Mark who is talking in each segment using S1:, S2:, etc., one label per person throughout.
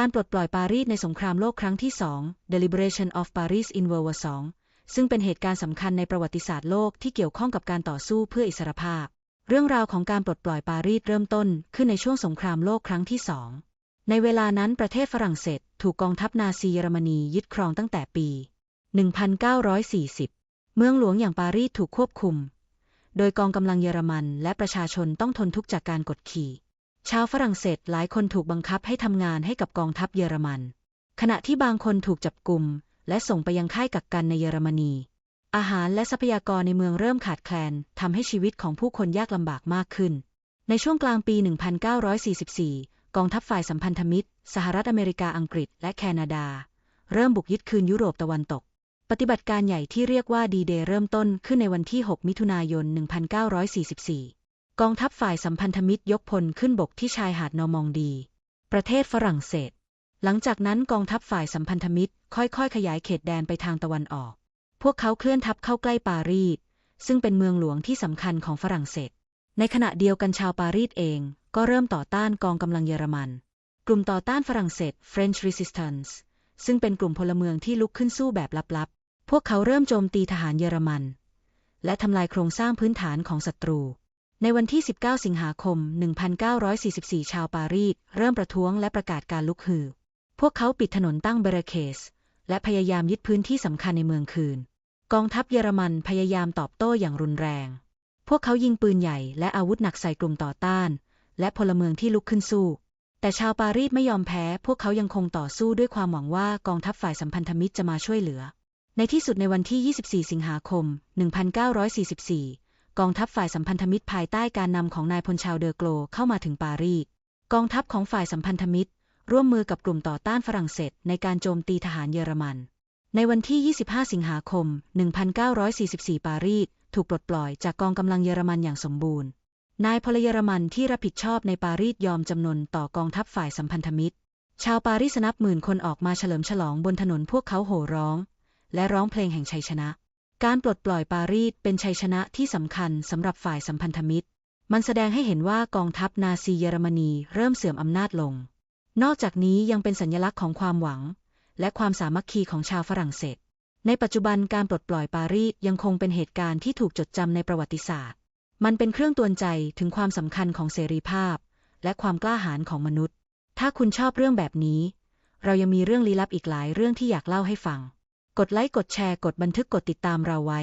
S1: การปลดปล่อยปารีสในสงครามโลกครั้งที่2 Deliberation of Paris in World War II ซึ่งเป็นเหตุการณ์สำคัญในประวัติศาสตร์โลกที่เกี่ยวข้องกับการต่อสู้เพื่ออิสรภาพ เรื่องราวของการปลดปล่อยปารีสเริ่มต้นขึ้นในช่วงสงครามโลกครั้งที่สอง ในเวลานั้นประเทศฝรั่งเศส ถูกกองทัพนาซีเยอรมนียึดครองตั้งแต่ปี 1940 เมืองหลวงอย่างปารีสถูกควบคุม โดยกองกำลังเยอรมันและประชาชนต้องทนทุกข์จากการกดขี่ ชาวฝรั่งเศสหลายคนถูกบังคับให้ทำงานให้กับกองทัพเยอรมัน ขณะที่บางคนถูกจับกุมและส่งไปยังค่ายกักกันในเยอรมนี อาหารและทรัพยากรในเมืองเริ่มขาดแคลนทำให้ชีวิตของผู้คนยากลำบากมากขึ้น ในช่วงกลางปี 1944 กองทัพฝ่ายสัมพันธมิตร สหรัฐอเมริกาอังกฤษ และแคนาดา เริ่มบุกยึดคืนยุโรปตะวันตก ปฏิบัติการใหญ่ที่เรียกว่าดีเดย์เริ่มต้นขึ้นในวันที่ 6 มิถุนายน 1944 กองทัพฝ่ายสัมพันธมิตรยกพลขึ้นบกที่ชายหาดนอมองดี ประเทศฝรั่งเศส หลังจากนั้นกองทัพฝ่ายสัมพันธมิตรค่อยๆ ขยายเขตแดนไปทางตะวันออก พวกเขาเคลื่อนทัพเข้าใกล้ปารีส ซึ่งเป็นเมืองหลวงที่สำคัญของฝรั่งเศส ในขณะเดียวกันชาวปารีสเองก็เริ่มต่อต้านกองกำลังเยอรมัน กลุ่มต่อต้านฝรั่งเศส French Resistance ซึ่งเป็นกลุ่มพลเมืองที่ลุกขึ้นสู้แบบลับๆ พวกเขาเริ่มโจมตีทหารเยอรมัน และทำลายโครงสร้างพื้นฐานของศัตรู ในวันที่ 19 สิงหาคม 1944 ชาวปารีสเริ่มประท้วงและประกาศการลุกฮือ พวกเขาปิดถนนตั้งเบรเคส และพยายามยึดพื้นที่สำคัญในเมืองคืน กองทัพเยอรมันพยายามตอบโต้อย่างรุนแรง พวกเขายิงปืนใหญ่และอาวุธหนักใส่กลุ่มต่อต้าน และพลเมืองที่ลุกขึ้นสู้ แต่ชาวปารีสไม่ยอมแพ้ พวกเขายังคงต่อสู้ด้วยความหวังว่ากองทัพฝ่ายสัมพันธมิตรจะมาช่วยเหลือ ในที่สุดในวันที่ 24 สิงหาคม 1944 กองทัพฝ่ายสัมพันธมิตรภายใต้การนำของนายพลชาวเดอโกลเข้ามาถึงปารีส กองทัพของฝ่ายสัมพันธมิตร ร่วมมือกับกลุ่มต่อต้านฝรั่งเศส ในการโจมตีทหารเยอรมัน ในวันที่ 25 สิงหาคม 1944 ปารีสถูกปลดปล่อยจากกองกำลังเยอรมันอย่างสมบูรณ์ นายพลเยอรมันที่รับผิดชอบในปารีสยอมจำนนต่อกองทัพฝ่ายสัมพันธมิตร ชาวปารีสนับหมื่นคนออกมาเฉลิมฉลองบนถนนพวกเขาโห่ร้อง และร้องเพลงแห่งชัยชนะ การปลดปล่อยปารีสเป็นชัยชนะที่สำคัญสำหรับฝ่ายสัมพันธมิตร มันแสดงให้เห็นว่ากองทัพนาซีเยอรมนีเริ่มเสื่อมอำนาจลง นอกจากนี้ยังเป็นสัญลักษณ์ของความหวัง และความสามัคคีของชาวฝรั่งเศส ในปัจจุบันการปลดปล่อยปารีสยังคงเป็นเหตุการณ์ที่ถูกจดจำในประวัติศาสตร์ มันเป็นเครื่องตือนใจถึงความสำคัญของเสรีภาพ และความกล้าหาญของมนุษย์ ถ้าคุณชอบเรื่องแบบนี้ เรายังมีเรื่องลี้ลับอีกหลายเรื่องที่อยากเล่าให้ฟัง กดไลค์ กดแชร์ กดบันทึก กดติดตามเราไว้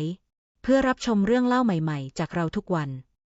S1: เพื่อรับชมเรื่องเล่าใหม่ ๆ จากเราทุกวัน